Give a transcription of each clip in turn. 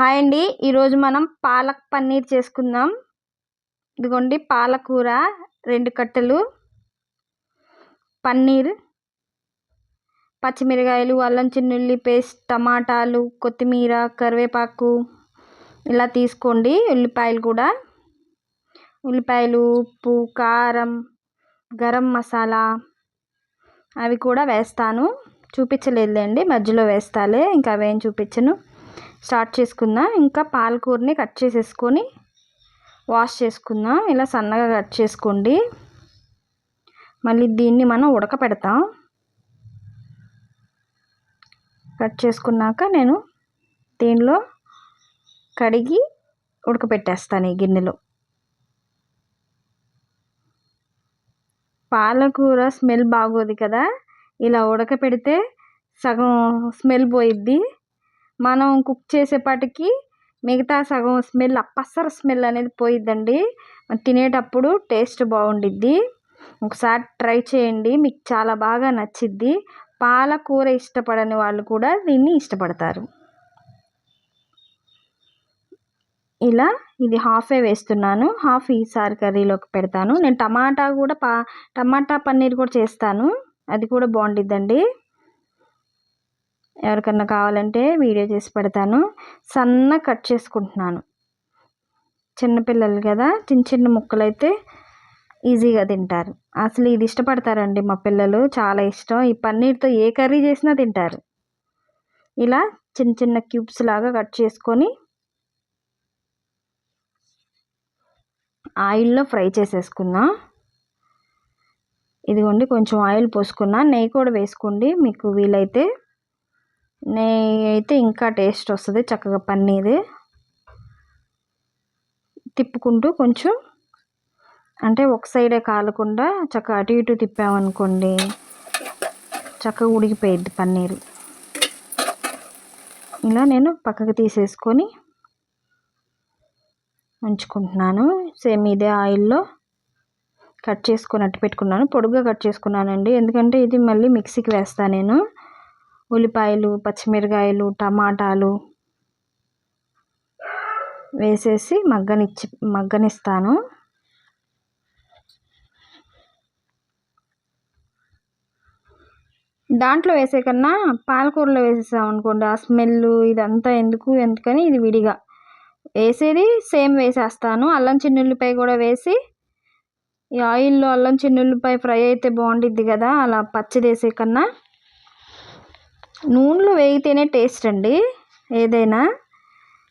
Hi అండి. ఈరోజు మనం పాలక్ పన్నీర్ చేసుకుందాం. ఇదిగోండి పాలకూర రెండు కట్టెలు పన్నీర్ పచ్చిమిరకాయలు అల్లం చిన్నుల్లి పేస్ట్ టమాటాలు కొత్తిమీర కరివేపాకు ఇలా తీసుకోండి. ఉల్లిపాయలు కూడా. ఉల్లిపాయలు ఉప్పు కారం గరం మసాలా అవి కూడా వేస్తాను. చూపించలేదులేండి మధ్యలో వేస్తాలే ఇంకా అవేం చూపించను. స్టార్ట్ చేసుకుందాం. ఇంకా పాలకూరని కట్ చేసేసుకొని వాష్ చేసుకుందాం. ఇలా సన్నగా కట్ చేసుకోండి. మళ్ళీ దీన్ని మనం ఉడకపెడతాం. కట్ చేసుకున్నాక నేను దీనిలో కడిగి ఉడకపెట్టేస్తాను ఈ గిన్నెలో. పాలకూర స్మెల్ బాగోదు కదా. ఇలా ఉడకపెడితే సగం స్మెల్ పోయిద్ది. మనం కుక్ చేసేపాటికి మిగతా సగం స్మెల్ అప్పసర స్మెల్ అనేది పోయిద్దండి. తినేటప్పుడు టేస్ట్ బాగుండిద్ది. ఒకసారి ట్రై చేయండి మీకు చాలా బాగా నచ్చిద్ది. పాలకూర ఇష్టపడని వాళ్ళు కూడా దీన్ని ఇష్టపడతారు. ఇలా ఇది హాఫే వేస్తున్నాను. హాఫ్ ఈసారి కర్రీలోకి పెడతాను. నేను టమాటా కూడా పా టమాటా పన్నీర్ కూడా చేస్తాను. అది కూడా బాగుండిద్దండి. ఎవరికన్నా కావాలంటే వీడియో చేసి పెడతాను. సన్న కట్ చేసుకుంటున్నాను. చిన్నపిల్లలు కదా చిన్న చిన్న ముక్కలు అయితే ఈజీగా తింటారు. అసలు ఇది ఇష్టపడతారండి మా పిల్లలు చాలా ఇష్టం. ఈ పన్నీర్తో ఏ కర్రీ చేసినా తింటారు. ఇలా చిన్న చిన్న క్యూబ్స్ లాగా కట్ చేసుకొని ఆయిల్లో ఫ్రై చేసేసుకుందాం ఇదిగోండి కొంచెం ఆయిల్ పోసుకున్నా. నెయ్యి కూడా వేసుకోండి మీకు వీలైతే. నెయ్యి అయితే ఇంకా టేస్ట్ వస్తుంది చక్కగా పన్నీర్. తిప్పుకుంటూ కొంచెం అంటే ఒక సైడే కాలకుండా చక్కగా అటు ఇటు తిప్పామనుకోండి చక్కగా ఉడికిపోయిద్ది పన్నీరు. ఇలా నేను పక్కకు తీసేసుకొని ఉంచుకుంటున్నాను. సేమ్ ఇదే ఆయిల్లో కట్ చేసుకొని అట్టు పెట్టుకున్నాను. పొడుగ్గా కట్ చేసుకున్నానండి. ఎందుకంటే ఇది మళ్ళీ మిక్సీకి వేస్తాను నేను. ఉల్లిపాయలు పచ్చిమిరకాయలు టమాటాలు వేసేసి మగ్గనిచ్చి మగ్గనిస్తాను. దాంట్లో వేసే కన్నా పాలకూరలో వేసేసాం అనుకోండి ఆ స్మెల్ ఇదంతా ఎందుకు ఎందుకని ఇది విడిగా. వేసేది సేమ్ వేసేస్తాను. అల్లం చిన్నుల్లిపాయ కూడా వేసి ఈ ఆయిల్లో అల్లం చిన్నుల్లిపాయ ఫ్రై అయితే బాగుండిద్ది కదా అలా పచ్చిది వేసే కన్నా. నూనెలో వేగితేనే టేస్ట్ అండి. ఏదైనా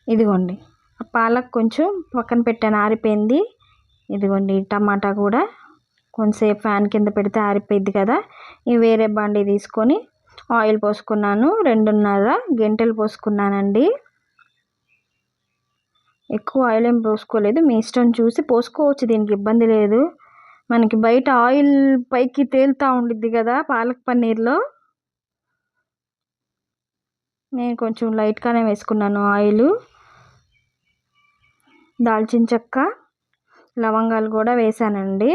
ఇదిగోండి. పాలక్ కొంచెం పక్కన పెట్టాను ఆరిపోయింది. ఇదిగోండి టమాటా కూడా కొంచెంసేపు ఫ్యాన్ కింద పెడితే ఆరిపోయింది కదా. ఈ వేరే బండి తీసుకొని ఆయిల్ పోసుకున్నాను రెండున్నర గంటలు పోసుకున్నానండి. ఎక్కువ ఆయిల్ ఏం పోసుకోలేదు మీ ఇష్టం చూసి పోసుకోవచ్చు దీనికి ఇబ్బంది లేదు. మనకి బయట ఆయిల్ పైకి తేలుతూ ఉండిద్ది కదా పాలక్ పన్నీర్లో. నేను కొంచెం లైట్గానే వేసుకున్నాను ఆయిల్. దాల్చిన చెక్క లవంగాలు కూడా వేసానండి.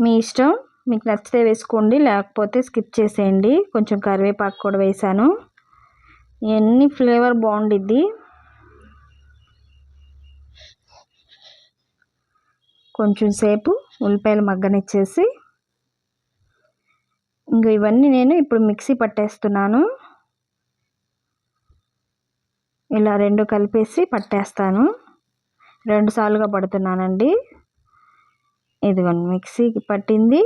మీ ఇష్టం మీకు నచ్చితే వేసుకోండి లేకపోతే స్కిప్ చేసేయండి. కొంచెం కరివేపాకు కూడా వేసాను. ఎన్ని ఫ్లేవర్ బాగుండిద్ది. కొంచెం సేపు ఉల్లిపాయలు మగ్గనిచ్చేసి ఇంక ఇవన్నీ నేను ఇప్పుడు మిక్సీ పట్టేస్తున్నాను. ఇలా రెండు కలిపేసి పట్టేస్తాను. రెండు సార్లుగా పడుతున్నానండి. ఇదిగోండి మిక్సీకి పట్టింది.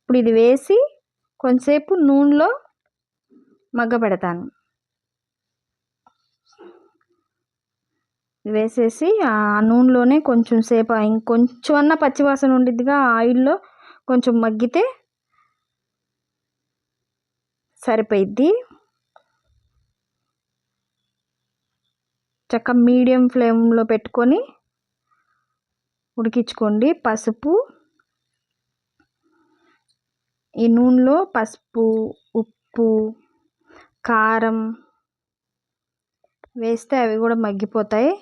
ఇప్పుడు ఇది వేసి కొంతసేపు నూనెలో మగ్గ పెడతాను. వేసేసి ఆ నూనెలోనే కొంచెం సేపు ఇంకొంచెం అన్న పచ్చివాసన ఉండిద్దిగా ఆయిల్లో కొంచెం మగ్గితే సరిపోయిద్ది. చక్క మీడియం ఫ్లేమ్లో పెట్టుకొని ఉడికించుకోండి. పసుపు ఈ నూనెలో పసుపు ఉప్పు కారం వేస్తే అవి కూడా మగ్గిపోతాయి.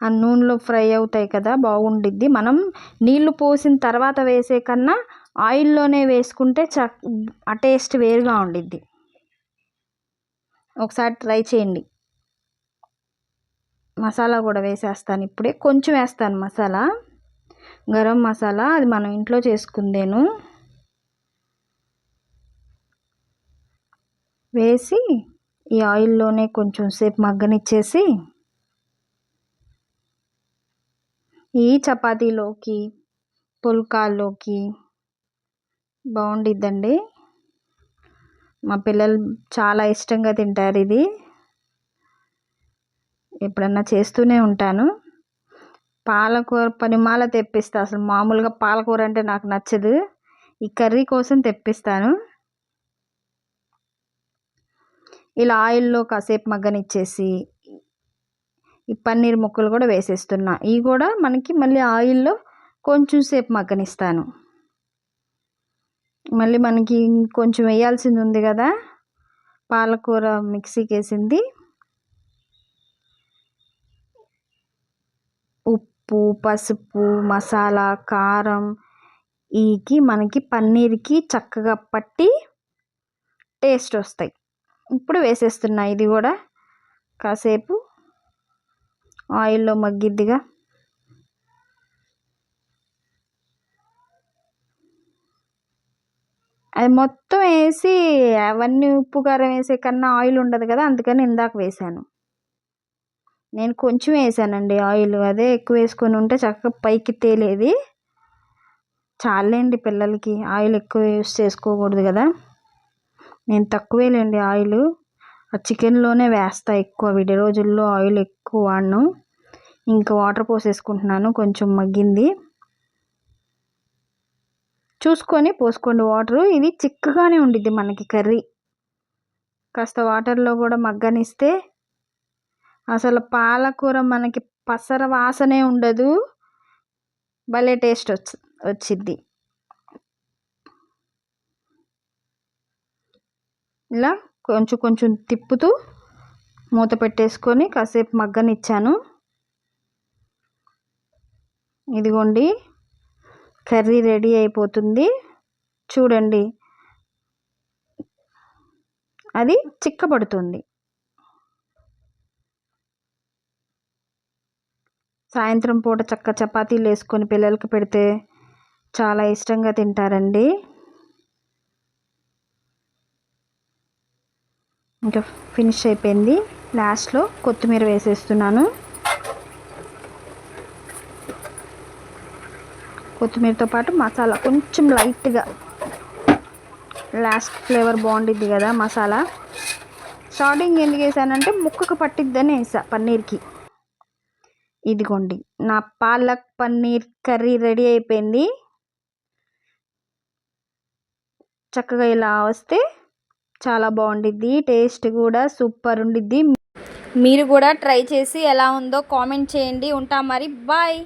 ఆ నూనెలో ఫ్రై అవుతాయి కదా బాగుండిద్ది. మనం నీళ్ళు పోసిన తర్వాత వేసే కన్నా ఆయిల్లోనే వేసుకుంటే చ ఆ టేస్ట్ వేరుగా ఉండిద్ది. ఒకసారి ట్రై చేయండి. మసాలా కూడా వేసేస్తాను ఇప్పుడే. కొంచెం వేస్తాను మసాలా. గరం మసాలా అది మనం ఇంట్లో చేసుకుందేను. వేసి ఈ ఆయిల్లోనే కొంచెం సేపు మగ్గనిచ్చేసి ఈ చపాతీలోకి పుల్కాల్లోకి బాగుండిద్దండి. మా పిల్లలు చాలా ఇష్టంగా తింటారు ఇది. ఎప్పుడన్నా చేస్తూనే ఉంటాను. పాలకూర పనిమాల తెప్పిస్తా. అసలు మామూలుగా పాలకూర అంటే నాకు నచ్చదు. ఈ కర్రీ కోసం తెప్పిస్తాను. ఇలా ఆయిల్లో కాసేపు మగ్గనిచ్చేసి ఈ పన్నీర్ ముక్కలు కూడా వేసేస్తున్నా. ఇవి కూడా మనకి మళ్ళీ ఆయిల్లో కొంచెం సేపు మగ్గనిస్తాను. మళ్ళీ మనకి కొంచెం వేయాల్సింది ఉంది కదా పాలకూర మిక్సీకి వేసింది ఉప్పు పసుపు మసాలా కారం ఈకి మనకి పన్నీర్కి చక్కగా పట్టి టేస్ట్ వస్తాయి. ఇప్పుడు వేసేస్తున్నా ఇది కూడా. కాసేపు ఆయిల్లో మగ్గిద్దిగా. అది మొత్తం వేసి అవన్నీ ఉప్పు కారం వేసే కన్నా ఆయిల్ ఉండదు కదా అందుకని ఇందాక వేసాను. నేను కొంచెం వేసానండి ఆయిల్. అదే ఎక్కువ వేసుకొని ఉంటే చక్కగా పైకి తేలేది. చాలండి పిల్లలకి ఆయిల్ ఎక్కువ యూస్ చేసుకోకూడదు కదా. నేను తక్కువేలేండి ఆయిల్. ఆ చికెన్లోనే వేస్తా ఎక్కువ. విడి రోజుల్లో ఆయిల్ ఎక్కువ వాడను. ఇంకా వాటర్ పోసేసుకుంటున్నాను. కొంచెం మగ్గింది. చూసుకొని పోసుకోండి వాటరు. ఇది చిక్కగానే ఉండిద్ది మనకి కర్రీ. కాస్త వాటర్లో కూడా మగ్గనిస్తే అసలు పాలకూర మనకి పసర వాసనే ఉండదు. భలే టేస్ట్ వచ్చి వచ్చిద్ది. ఇలా కొంచెం కొంచెం తిప్పుతూ మూత పెట్టేసుకొని కాసేపు మగ్గనిచ్చాను. ఇదిగోండి కర్రీ రెడీ అయిపోతుంది. చూడండి అది చిక్కబడుతుంది. సాయంత్రం పూట చక్క చపాతీలు వేసుకొని పిల్లలకి పెడితే చాలా ఇష్టంగా తింటారండి. ఇంకా ఫినిష్ అయిపోయింది. లాస్ట్లో కొత్తిమీర వేసేస్తున్నాను. కొత్తిమీరతో పాటు మసాలా కొంచెం లైట్గా లాస్ట్ ఫ్లేవర్ బాగుండిద్ది కదా మసాలా. స్టార్టింగ్ ఎందుకు వేసానంటే ముక్కకు పట్టిద్దని వేసా పన్నీర్కి. ఇదిగోండి నా పాలక్ పన్నీర్ కర్రీ రెడీ అయిపోయింది. చక్కగా ఇలా వస్తే చాలా బాగుండిద్ది టేస్ట్ కూడా సూపర్ ఉండిద్ది. మీరు కూడా ట్రై చేసి ఎలా ఉందో కామెంట్ చేయండి. ఉంటా మరి బాయ్.